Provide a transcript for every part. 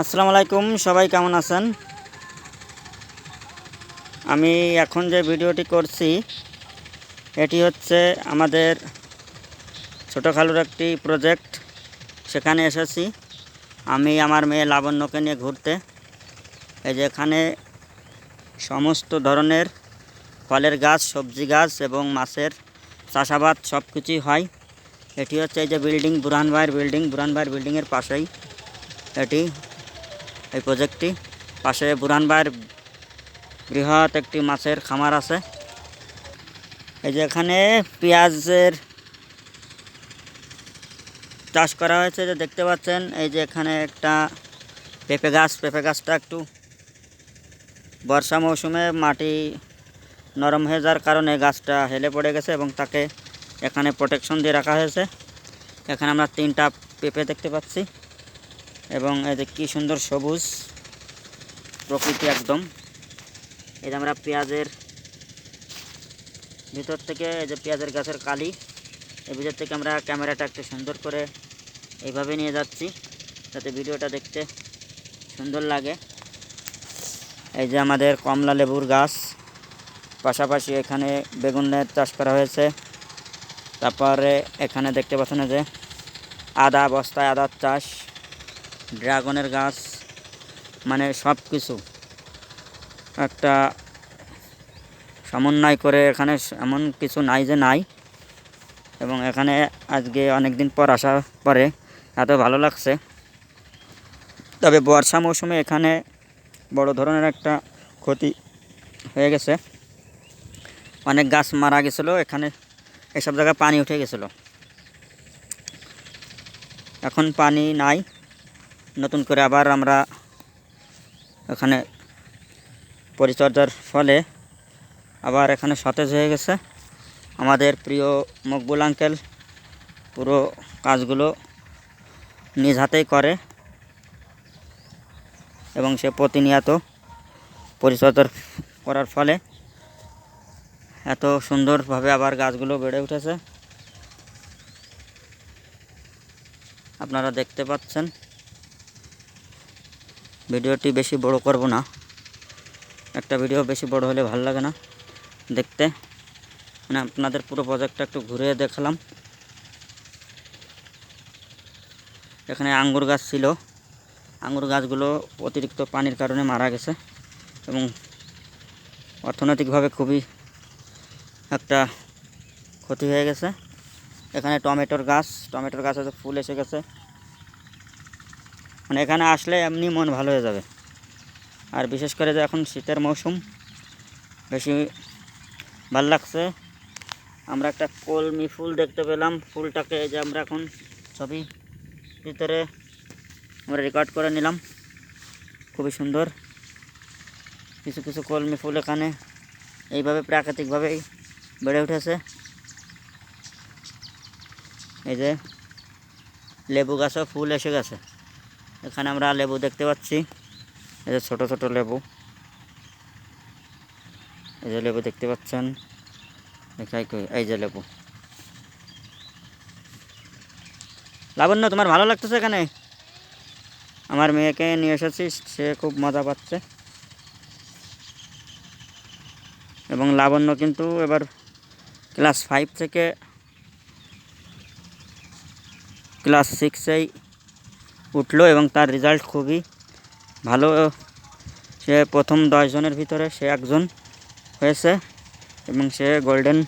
আসসালামু আলাইকুম, সবাই কেমন আছেন? আমি এখন যে ভিডিওটি করছি, এটি হচ্ছে আমাদের ছোটো খালুর একটি প্রজেক্ট সেখানে এসেছি আমি, আমার মেয়ে লাবণ্যকে নিয়ে ঘুরতে। এই যে এখানে সমস্ত ধরনের ফলের গাছ, সবজি গাছ এবং মাছের চাষাবাদ সব কিছুই হয়। এটি হচ্ছে এই যে বিল্ডিং বুরহান ভাইয়ের বিল্ডিং বুরহান ভাইয়ের বিল্ডিংয়ের পাশেই এটি। এই প্রজেক্টটি পাশে বুরহান ভাইয়ের বৃহৎ একটি মাছের খামার আছে। এই যে এখানে পেঁয়াজের চাষ করা হয়েছে যে দেখতে পাচ্ছেন, এই যে এখানে একটা পেঁপে গাছ, পেঁপে গাছটা একটু বর্ষা মৌসুমে মাটি নরম হয়ে যাওয়ার কারণে গাছটা হেলে পড়ে গেছে এবং তাকে এখানে প্রোটেকশন দিয়ে রাখা হয়েছে। এখানে আমরা তিনটা পেঁপে দেখতে পাচ্ছি। এবং এই যে কী সুন্দর সবুজ প্রকৃতি একদম। এই যে আমরা পেঁয়াজের ভিতর থেকে এই যে পেঁয়াজের গাছের কালি, এই ভিতর থেকে আমরা ক্যামেরাটা একটু সুন্দর করে এইভাবে নিয়ে যাচ্ছি, যাতে ভিডিওটা দেখতে সুন্দর লাগে। এই যে আমাদের কমলা লেবুর গাছ, পাশাপাশি এখানে বেগুনের চাষ করা হয়েছে। তারপরে এখানে দেখতে পাচ্ছেন যে আদা বস্তায় আদার চাষ। ড্রাগনের গাছ মানে সব কিছু। একটা সমন্বয় করে এখানে এমন কিছু নাই যে নাই। এবং এখানে আজকে অনেক দিন পর আসার পরে এত ভালো লাগছে। তবে বর্ষা মৌসুমে এখানে বড় ধরনের একটা ক্ষতি হয়ে গেছে। অনেক গাছ মারা গেছিল, এখানে এসব জায়গায় পানি উঠে গেছিল। এখন পানি নাই। নতুন করে আবার আমরা এখানে পরিচর্যার ফলে আবার এখানে সতেজ হয়ে গেছে। আমাদের প্রিয় মকবুল আঙ্কেল পুরো কাজগুলো নিজ হাতেই করে এবং সে প্রতিনিয়ত পরিচর্যার করার ফলে এত সুন্দরভাবে আবার গাছগুলো বেড়ে উঠেছে। আপনারা দেখতে পাচ্ছেন। ভিডিওটি বেশি বড় করব না। একটা ভিডিও বেশি বড় হলে ভালো লাগে না দেখতে। মানে আপনাদের পুরো প্রজেক্টটা একটু ঘুরে দেখালাম। এখানে আঙ্গুর গাছ ছিল। আঙ্গুর গাছগুলো অতিরিক্ত পানির কারণে মারা গেছে এবং অর্থনৈতিকভাবে খুবই একটা ক্ষতি হয়ে গেছে। এখানে টমেটোর গাছ, টমেটোর গাছে তো ফুল এসে গেছে। মানে এখানে আসলে এমনি মন ভালো হয়ে যাবে। আর বিশেষ করে যে এখন শীতের মৌসুম, বেশি ভালো লাগছে। আমরা একটা কলমি ফুল দেখতে পেলাম। ফুলটাকে যে আমরা এখন ছবি ভিতরে আমরা রেকর্ড করে নিলাম। খুবই সুন্দর। কিছু কিছু কলমি ফুল এখানে এইভাবে প্রাকৃতিকভাবেই বেড়ে উঠেছে। এই যে লেবু গাছও ফুল এসে গেছে। এখানে আমরা লেবু দেখতে পাচ্ছি। এই যে ছোটো ছোটো লেবু। এই যে লেবু দেখতে পাচ্ছেন। দেখাই কই, এই যে লেবু। লাবণ্য, তোমার ভালো লাগতেছে এখানে? আমার মেয়েকে নিয়ে এসেছি সে খুব মজা পাচ্ছে। এবং লাবণ্য কিন্তু এবার ক্লাস ফাইভ থেকে ক্লাস সিক্সেই উঠল এবং তার রেজাল্ট খুবই ভালো। সে প্রথম দশজনের ভিতরে সে একজন হয়েছে এবং সে গোল্ডেন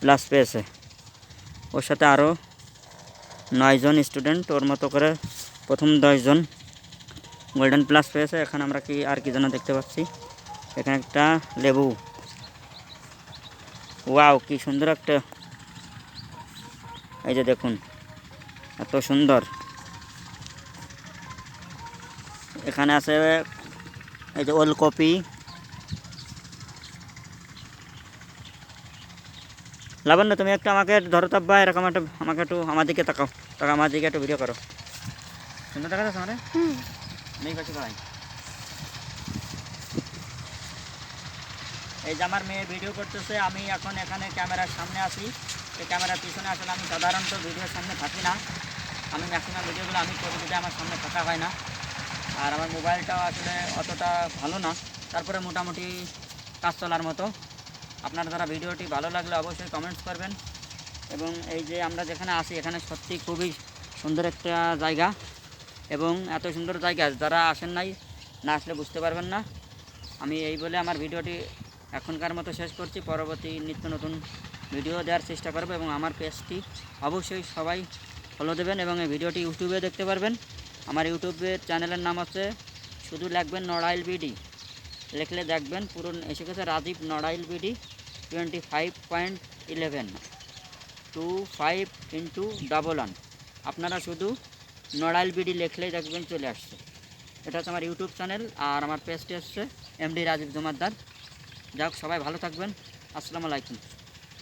প্লাস পেয়েছে। ওর সাথে আরও নয়জন স্টুডেন্ট ওর মতো করে প্রথম দশজন গোল্ডেন প্লাস পেয়েছে। এখানে আমরা কি আর কি যেন দেখতে পাচ্ছি। এখানে একটা লেবু। ওয়াও, কি সুন্দর একটা। এই যে দেখুন, এত সুন্দর। এখানে আছে এই যে ওলকপি লাবণ্য তুমি একটু আমাকে ধরো তাব্বা এরকম একটা আমাকে একটু আমার দিকে তাকাও। তাকা আমার দিকে একটু ভিডিও করো। সুন্দর দেখা যাচ্ছে মানে নেই কাছে ভাই। এই যে আমার মেয়ে ভিডিও করতেছে আমি এখন এখানে ক্যামেরার সামনে আসি এই ক্যামেরার পিছনে আসলে আমি সাধারণত ভিডিওর সামনে থাকি না। আমি ম্যাক্সিমাম ভিডিওগুলো আমি করি যদি আমার সামনে থাকা হয় না। আর আমার মোবাইলটাও আসলে অতটা ভালো না। তারপরে মোটামুটি কাজ চলার মতো। আপনার দ্বারা ভিডিওটি ভালো লাগলে অবশ্যই কমেন্টস করবেন। এবং এই যে আমরা যেখানে আছি, এখানে সত্যি খুবই সুন্দর একটা জায়গা। এবং এত সুন্দর জায়গা, যারা আসেন নাই, না আসলে বুঝতে পারবেন না। আমি এই বলে আমার ভিডিওটি এখনকার মতো শেষ করছি। পরবর্তী নিত্য নতুন ভিডিও দেওয়ার চেষ্টা করব এবং আমার পেজটি অবশ্যই সবাই ফলো দেবেন এবং এই ভিডিওটি ইউটিউবে দেখতে পারবেন। আমার ইউটিউবের চ্যানেলের নাম হচ্ছে শুধু লিখবেন নড়াইল বিডি। লিখলে দেখবেন পুরো এসে গেছে Rajib Narail BD twenty five point eleven two five into double one আপনারা শুধু নড়াইল বিডি লিখলেই দেখবেন চলে আসছে। এটা হচ্ছে আমার ইউটিউব চ্যানেল, আর আমার পেজটি হচ্ছে এমডি রাজীব জমাদ্দার যাক, সবাই ভালো থাকবেন। আসসালামু আলাইকুম।